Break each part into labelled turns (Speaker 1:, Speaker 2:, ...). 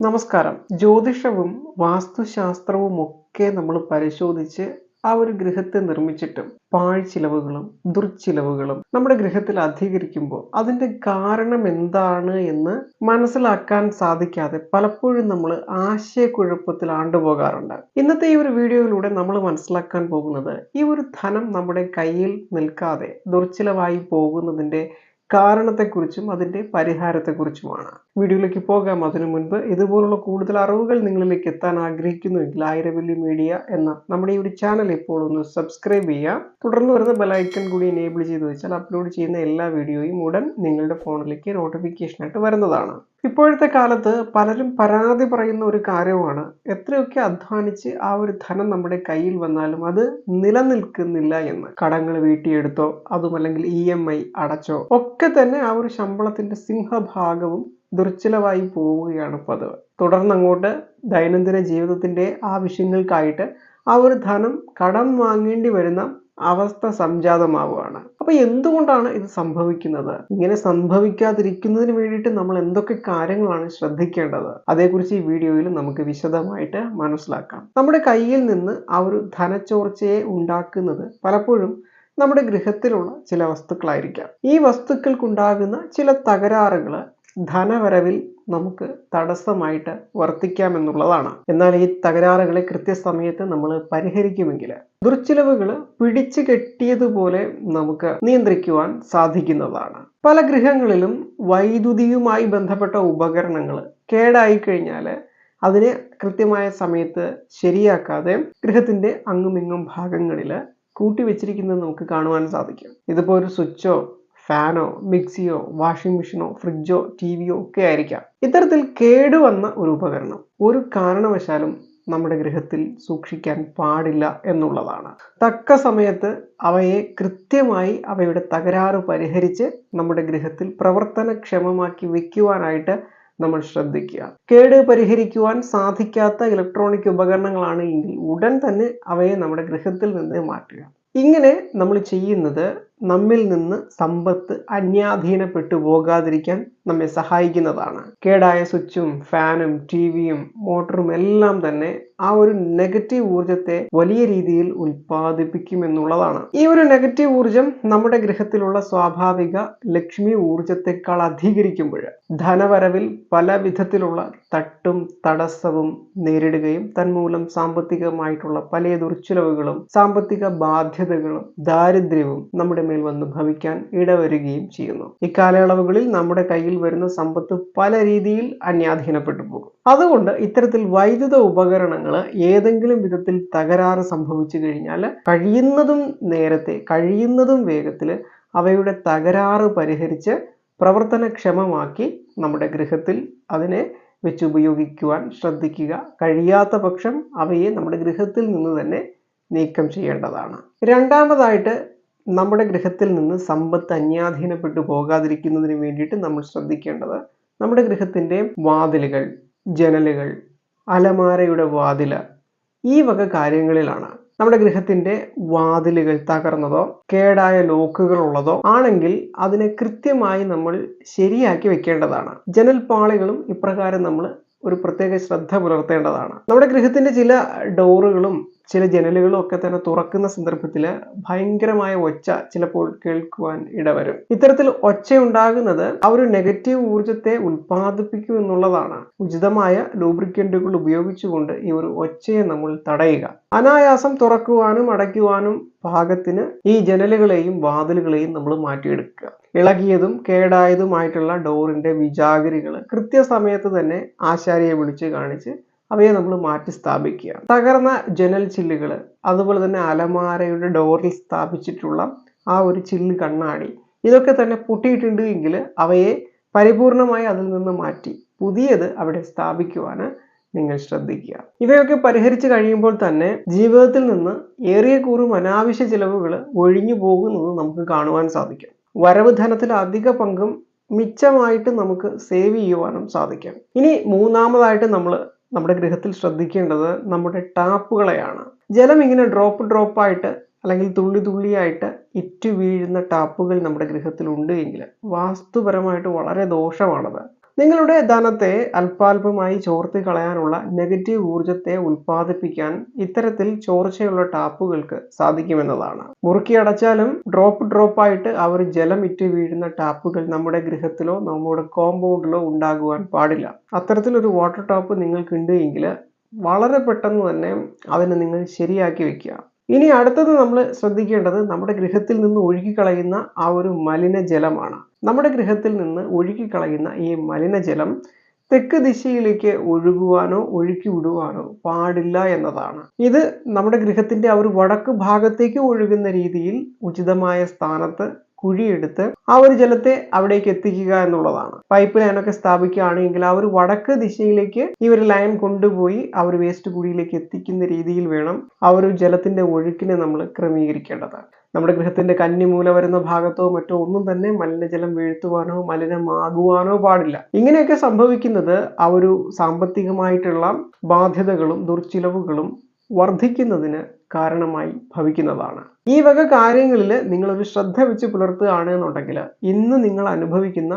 Speaker 1: നമസ്കാരം. ജ്യോതിഷവും വാസ്തുശാസ്ത്രവും ഒക്കെ നമ്മൾ പരിശോധിച്ച് ആ ഒരു ഗൃഹത്തെ നിർമ്മിച്ചിട്ടും പാഴ്ചിലവുകളും ദുർച്ചിലവുകളും നമ്മുടെ ഗൃഹത്തിൽ അധികരിക്കുമ്പോൾ അതിന്റെ കാരണം എന്താണ് എന്ന് മനസ്സിലാക്കാൻ സാധിക്കാതെ പലപ്പോഴും നമ്മൾ ആശയക്കുഴപ്പത്തിൽ ആണ്ടുപോകാറുണ്ട്. ഇന്നത്തെ ഈ ഒരു വീഡിയോയിലൂടെ നമ്മൾ മനസ്സിലാക്കാൻ പോകുന്നത് ഈ ഒരു ധനം നമ്മുടെ കയ്യിൽ നിൽക്കാതെ ദുർച്ചിലവായി പോകുന്നതിന്റെ കാരണത്തെക്കുറിച്ചും അതിന്റെ പരിഹാരത്തെക്കുറിച്ചുമാണ്. വീഡിയോയിലേക്ക് പോകാം. അതിനു മുൻപ് ഇതുപോലുള്ള കൂടുതൽ അറിവുകൾ നിങ്ങളിലേക്ക് എത്താൻ ആഗ്രഹിക്കുന്നുവെങ്കിൽ ആയിരവല്ലി മീഡിയ എന്ന നമ്മുടെ ഈ ഒരു ചാനൽ ഇപ്പോൾ ഒന്ന് സബ്സ്ക്രൈബ് ചെയ്യുക തുടർന്ന് വരുന്ന ബെലൈക്കൺ കൂടി എനേബിൾ ചെയ്ത് വെച്ചാൽ അപ്ലോഡ് ചെയ്യുന്ന എല്ലാ വീഡിയോയും ഉടൻ നിങ്ങളുടെ ഫോണിലേക്ക് നോട്ടിഫിക്കേഷനായിട്ട് വരുന്നതാണ്. ഇപ്പോഴത്തെ കാലത്ത് പലരും പരാതി പറയുന്ന ഒരു കാര്യമാണ്. എത്രയൊക്കെ അധ്വാനിച്ച് ആ ഒരു ധനം നമ്മുടെ കയ്യിൽ വന്നാലും അത് നിലനിൽക്കുന്നില്ല എന്ന്. കടങ്ങൾ വീട്ടിയെടുത്തോ അതുമല്ലെങ്കിൽ ഇ എം ഐ അടച്ചോ ഒക്കെ തന്നെ ആ ഒരു ശമ്പളത്തിന്റെ സിംഹഭാഗവും ദുർച്ചിലവായി പോവുകയാണ് പതിവ്. തുടർന്നങ്ങോട്ട് ദൈനംദിന ജീവിതത്തിന്റെ ആവശ്യങ്ങൾക്കായിട്ട് ആ ഒരു ധനം കടം വാങ്ങേണ്ടി വരുന്ന അവസ്ഥ സംജാതമാവുകയാണ്. അപ്പൊ എന്തുകൊണ്ടാണ് ഇത് സംഭവിക്കുന്നത്? ഇങ്ങനെ സംഭവിക്കാതിരിക്കുന്നതിന് വേണ്ടിയിട്ട് നമ്മൾ എന്തൊക്കെ കാര്യങ്ങളാണ് ശ്രദ്ധിക്കേണ്ടത്? അതേക്കുറിച്ച് ഈ വീഡിയോയിൽ നമുക്ക് വിശദമായിട്ട് മനസ്സിലാക്കാം. നമ്മുടെ കയ്യിൽ നിന്ന് ആ ഒരു ധനച്ചോർച്ചയെ ഉണ്ടാക്കുന്നത് പലപ്പോഴും നമ്മുടെ ഗൃഹത്തിലുള്ള ചില വസ്തുക്കളായിരിക്കാം. ഈ വസ്തുക്കൾക്കുണ്ടാകുന്ന ചില തകരാറുകൾ ധനവരവിൽ നമുക്ക് തടസ്സമായിട്ട് വർത്തിക്കാമെന്നുള്ളതാണ്. എന്നാൽ ഈ തകരാറുകളെ കൃത്യസമയത്ത് നമ്മൾ പരിഹരിക്കുമെങ്കിൽ ദുർച്ചിലവുകൾ പിടിച്ചു കെട്ടിയതുപോലെ നമുക്ക് നിയന്ത്രിക്കുവാൻ സാധിക്കുന്നതാണ്. പല ഗൃഹങ്ങളിലും വൈദ്യുതിയുമായി ബന്ധപ്പെട്ട ഉപകരണങ്ങൾ കേടായി കഴിഞ്ഞാൽ അതിനെ കൃത്യമായ സമയത്ത് ശരിയാക്കാതെ ഗൃഹത്തിന്റെ അങ്ങുമിങ്ങും ഭാഗങ്ങളിൽ കൂട്ടിവെച്ചിരിക്കുന്നത് നമുക്ക് കാണുവാൻ സാധിക്കും. ഇതിപ്പോൾ ഒരു സ്വിച്ചോ ഫാനോ മിക്സിയോ വാഷിംഗ് മെഷീനോ ഫ്രിഡ്ജോ ടി വിയോ ഒക്കെ ആയിരിക്കാം. ഇത്തരത്തിൽ കേടുവന്ന ഒരു ഉപകരണം. ഒരു കാരണവശാലും നമ്മുടെ ഗൃഹത്തിൽ സൂക്ഷിക്കാൻ പാടില്ല എന്നുള്ളതാണ്. തക്ക സമയത്ത് അവയെ കൃത്യമായി അവയുടെ തകരാറ് പരിഹരിച്ച് നമ്മുടെ ഗൃഹത്തിൽ പ്രവർത്തനക്ഷമമാക്കി വെക്കുവാനായിട്ട് നമ്മൾ ശ്രദ്ധിക്കുക. കേട് പരിഹരിക്കുവാൻ സാധിക്കാത്ത ഇലക്ട്രോണിക് ഉപകരണങ്ങളാണ് എങ്കിൽ ഉടൻ തന്നെ അവയെ നമ്മുടെ ഗൃഹത്തിൽ നിന്ന് മാറ്റുക. ഇങ്ങനെ നമ്മൾ ചെയ്യുന്നത് നമ്മിൽ നിന്ന് സമ്പത്ത് അന്യാധീനപ്പെട്ടു പോകാതിരിക്കാൻ നമ്മെ സഹായിക്കുന്നതാണ്. കേടായ സ്വിച്ചും ഫാനും ടി വിയും മോട്ടറും എല്ലാം തന്നെ ആ ഒരു നെഗറ്റീവ് ഊർജത്തെ വലിയ രീതിയിൽ ഉൽപ്പാദിപ്പിക്കുമെന്നുള്ളതാണ്. ഈ ഒരു നെഗറ്റീവ് ഊർജം നമ്മുടെ ഗൃഹത്തിലുള്ള സ്വാഭാവിക ലക്ഷ്മി ഊർജത്തെക്കാൾ അധികരിക്കുമ്പോൾ ധനവരവിൽ പല വിധത്തിലുള്ള തട്ടും തടസ്സവും നേരിടുകയും തന്മൂലം സാമ്പത്തികമായിട്ടുള്ള പല ദുർച്ചിലവുകളും സാമ്പത്തിക ബാധ്യതകളും ദാരിദ്ര്യവും നമ്മുടെ മേൽ വന്ന് ഭവിക്കാൻ ഇടവരുകയും ചെയ്യുന്നു. ഇക്കാലയളവുകളിൽ നമ്മുടെ കയ്യിൽ വരുന്ന സമ്പത്ത് പല രീതിയിൽ അന്യാധീനപ്പെട്ടു പോകും. അതുകൊണ്ട് ഇത്തരത്തിൽ വൈദ്യുത ഉപകരണങ്ങൾ ഏതെങ്കിലും വിധത്തിൽ തകരാറ് സംഭവിച്ചു കഴിഞ്ഞാൽ കഴിയുന്നതും നേരത്തെ കഴിയുന്നതും വേഗത്തിൽ അവയുടെ തകരാറ് പരിഹരിച്ച് പ്രവർത്തനക്ഷമമാക്കി നമ്മുടെ ഗൃഹത്തിൽ അതിനെ വെച്ച് ഉപയോഗിക്കുവാൻ ശ്രദ്ധിക്കുക. കഴിയാത്ത പക്ഷം അവയെ നമ്മുടെ ഗൃഹത്തിൽ നിന്ന് തന്നെ നീക്കം ചെയ്യേണ്ടതാണ്. രണ്ടാമതായിട്ട് നമ്മുടെ ഗൃഹത്തിൽ നിന്ന് സമ്പത്ത് അന്യാധീനപ്പെട്ടു പോകാതിരിക്കുന്നതിന് വേണ്ടിയിട്ട് നമ്മൾ ശ്രദ്ധിക്കേണ്ടത് നമ്മുടെ ഗൃഹത്തിന്റെ വാതിലുകൾ ജനലുകൾ അലമാരയുടെ വാതിൽ ഈ വക കാര്യങ്ങളിലാണ്. നമ്മുടെ ഗൃഹത്തിന്റെ വാതിലുകൾ തകർന്നതോ കേടായ ലോക്കുകൾ ഉള്ളതോ ആണെങ്കിൽ അതിനെ കൃത്യമായി നമ്മൾ ശരിയാക്കി വെക്കേണ്ടതാണ്. ജനൽപാളികളും ഇപ്രകാരം നമ്മൾ ഒരു പ്രത്യേക ശ്രദ്ധ പുലർത്തേണ്ടതാണ്. നമ്മുടെ ഗൃഹത്തിന്റെ ചില ഡോറുകളും ചില ജനലുകളും ഒക്കെ തന്നെ തുറക്കുന്ന സന്ദർഭത്തിൽ ഭയങ്കരമായ ഒച്ച ചിലപ്പോൾ കേൾക്കുവാൻ ഇടവരും. ഇത്തരത്തിൽ ഒച്ച ഉണ്ടാകുന്നത് ആ ഒരു നെഗറ്റീവ് ഊർജത്തെ ഉൽപ്പാദിപ്പിക്കും എന്നുള്ളതാണ്. ഉചിതമായ ലൂബ്രിക്കന്റുകൾ ഉപയോഗിച്ചുകൊണ്ട് ഈ ഒരു ഒച്ചയെ നമ്മൾ തടയുക. അനായാസം തുറക്കുവാനും അടയ്ക്കുവാനും പാകത്തിന് ഈ ജനലുകളെയും വാതിലുകളെയും നമ്മൾ മാറ്റിയെടുക്കുക. ഇളകിയതും കേടായതുമായിട്ടുള്ള ഡോറിന്റെ വിജാഗിരികൾ കൃത്യസമയത്ത് തന്നെ ആശാരിയെ വിളിച്ച് കാണിച്ച് അവയെ നമ്മൾ മാറ്റി സ്ഥാപിക്കുക തകർന്ന ജനൽ ചില്ലുകൾ അതുപോലെ തന്നെ അലമാരയുടെ ഡോറിൽ സ്ഥാപിച്ചിട്ടുള്ള ആ ഒരു ചില്ല് കണ്ണാടി ഇതൊക്കെ തന്നെ പൊട്ടിയിട്ടുണ്ട് എങ്കിൽ അവയെ പരിപൂർണമായി അതിൽ നിന്ന് മാറ്റി പുതിയത് അവിടെ സ്ഥാപിക്കുവാൻ നിങ്ങൾ ശ്രദ്ധിക്കുക. ഇവയൊക്കെ പരിഹരിച്ചു കഴിയുമ്പോൾ തന്നെ ജീവിതത്തിൽ നിന്ന് ഏറിയ കൂറും അനാവശ്യ ചിലവുകൾ ഒഴിഞ്ഞു പോകുന്നത് നമുക്ക് കാണുവാൻ സാധിക്കും. വരവ് ധനത്തിൽ അധിക പങ്കും മിച്ചമായിട്ട് നമുക്ക് സേവ് ചെയ്യുവാനും സാധിക്കും. ഇനി മൂന്നാമതായിട്ട് നമ്മൾ നമ്മുടെ ഗൃഹത്തിൽ ശ്രദ്ധിക്കേണ്ടത് നമ്മുടെ ടാപ്പുകളെയാണ്. ജലം ഇങ്ങനെ ഡ്രോപ്പ് ഡ്രോപ്പായിട്ട് അല്ലെങ്കിൽ തുള്ളി തുള്ളിയായിട്ട് ഇറ്റു വീഴുന്ന ടാപ്പുകൾ നമ്മുടെ ഗൃഹത്തിൽ ഉണ്ട് എങ്കിൽ വാസ്തുപരമായിട്ട് വളരെ ദോഷമാണത്. നിങ്ങളുടെ ധനത്തെ അല്പാൽപമായി ചോർത്തി കളയാനുള്ള നെഗറ്റീവ് ഊർജത്തെ ഉൽപ്പാദിപ്പിക്കാൻ ഇത്തരത്തിൽ ചോർച്ചയുള്ള ടാപ്പുകൾക്ക് സാധിക്കുമെന്നതാണ്. മുറുക്കി അടച്ചാലും ഡ്രോപ്പ് ഡ്രോപ്പ് ആയിട്ട് അവർ ജലം ഇറ്റ് വീഴുന്ന ടാപ്പുകൾ നമ്മുടെ ഗൃഹത്തിലോ നമ്മുടെ കോമ്പൗണ്ടിലോ ഉണ്ടാകുവാൻ പാടില്ല. അത്തരത്തിലൊരു വാട്ടർ ടാപ്പ് നിങ്ങൾക്കുണ്ട് എങ്കിൽ വളരെ പെട്ടെന്ന് തന്നെ അതിനെ നിങ്ങൾ ശരിയാക്കി വെക്കുക. ഇനി അടുത്തത് നമ്മൾ ശ്രദ്ധിക്കേണ്ടത് നമ്മുടെ ഗൃഹത്തിൽ നിന്ന് ഒഴുകിക്കളയുന്ന ആ ഒരു മലിനജലമാണ് നമ്മുടെ ഗൃഹത്തിൽ നിന്ന് ഒഴുകിക്കളയുന്ന ഈ മലിനജലം തെക്ക് ദിശയിലേക്ക് ഒഴുകുവാനോ ഒഴുക്കി വിടുവാനോ പാടില്ല എന്നതാണ്. ഇത് നമ്മുടെ ഗൃഹത്തിന്റെ ആ ഒരു വടക്ക് ഭാഗത്തേക്ക് ഒഴുകുന്ന രീതിയിൽ ഉചിതമായ സ്ഥാനത്ത് കുഴിയെടുത്ത് ആ ഒരു ജലത്തെ അവിടേക്ക് എത്തിക്കുക എന്നുള്ളതാണ്. പൈപ്പ് ലൈനൊക്കെ സ്ഥാപിക്കുകയാണെങ്കിൽ ആ ഒരു വടക്ക് ദിശയിലേക്ക് ഈ ഒരു ലൈൻ കൊണ്ടുപോയി ആ ഒരു വേസ്റ്റ് കുഴിയിലേക്ക് എത്തിക്കുന്ന രീതിയിൽ വേണം ആ ഒരു ജലത്തിന്റെ ഒഴുക്കിനെ നമ്മൾ ക്രമീകരിക്കേണ്ടത്. നമ്മുടെ ഗൃഹത്തിന്റെ കന്നി മൂല വരുന്ന ഭാഗത്തോ മറ്റോ ഒന്നും തന്നെ മലിനജലം വീഴ്ത്തുവാനോ മലിനമാകുവാനോ പാടില്ല. ഇങ്ങനെയൊക്കെ സംഭവിക്കുന്നത് ആ ഒരു സാമ്പത്തികമായിട്ടുള്ള ബാധ്യതകളും ദുർച്ചിലവുകളും വർദ്ധിക്കുന്നതിന് കാരണമായി ഭവിക്കുന്നതാണ്. ഈ വക കാര്യങ്ങളിൽ നിങ്ങളൊരു ശ്രദ്ധ വെച്ച് പുലർത്തുകയാണ് എന്നുണ്ടെങ്കിൽ ഇന്ന് നിങ്ങൾ അനുഭവിക്കുന്ന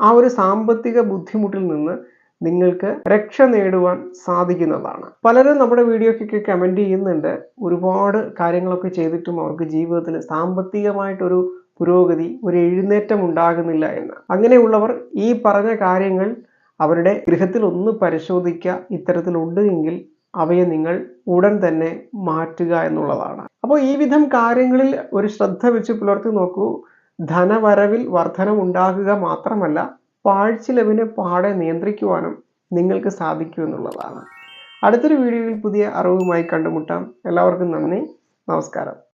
Speaker 1: ആ ഒരു സാമ്പത്തിക ബുദ്ധിമുട്ടിൽ നിന്ന് നിങ്ങൾക്ക് രക്ഷ നേടുവാൻ സാധിക്കുന്നതാണ്. പലരും നമ്മുടെ വീഡിയോക്കൊക്കെ കമന്റ് ചെയ്യുന്നുണ്ട്. ഒരുപാട് കാര്യങ്ങളൊക്കെ ചെയ്തിട്ടും അവർക്ക് ജീവിതത്തിൽ സാമ്പത്തികമായിട്ടൊരു പുരോഗതി ഒരു എഴുന്നേറ്റം ഉണ്ടാകുന്നില്ല എന്ന്. അങ്ങനെയുള്ളവർ ഈ പറഞ്ഞ കാര്യങ്ങൾ അവരുടെ ഗൃഹത്തിൽ ഒന്ന് പരിശോധിക്കുക ഇത്തരത്തിലുണ്ട് എങ്കിൽ അവയെ നിങ്ങൾ ഉടൻ തന്നെ മാറ്റുക എന്നുള്ളതാണ്. അപ്പോൾ ഈ വിധം കാര്യങ്ങളിൽ ഒരു ശ്രദ്ധ വെച്ച് പുലർത്തി നോക്കൂ. ധനവരവിൽ വർധനമുണ്ടാകുക മാത്രമല്ല പാഴ്ചിലവിനെ പാടെ നിയന്ത്രിക്കുവാനും നിങ്ങൾക്ക് സാധിക്കൂ എന്നുള്ളതാണ്. അടുത്തൊരു വീഡിയോയിൽ പുതിയ അറിവുമായി കണ്ടുമുട്ടാം. എല്ലാവർക്കും നന്ദി. നമസ്കാരം.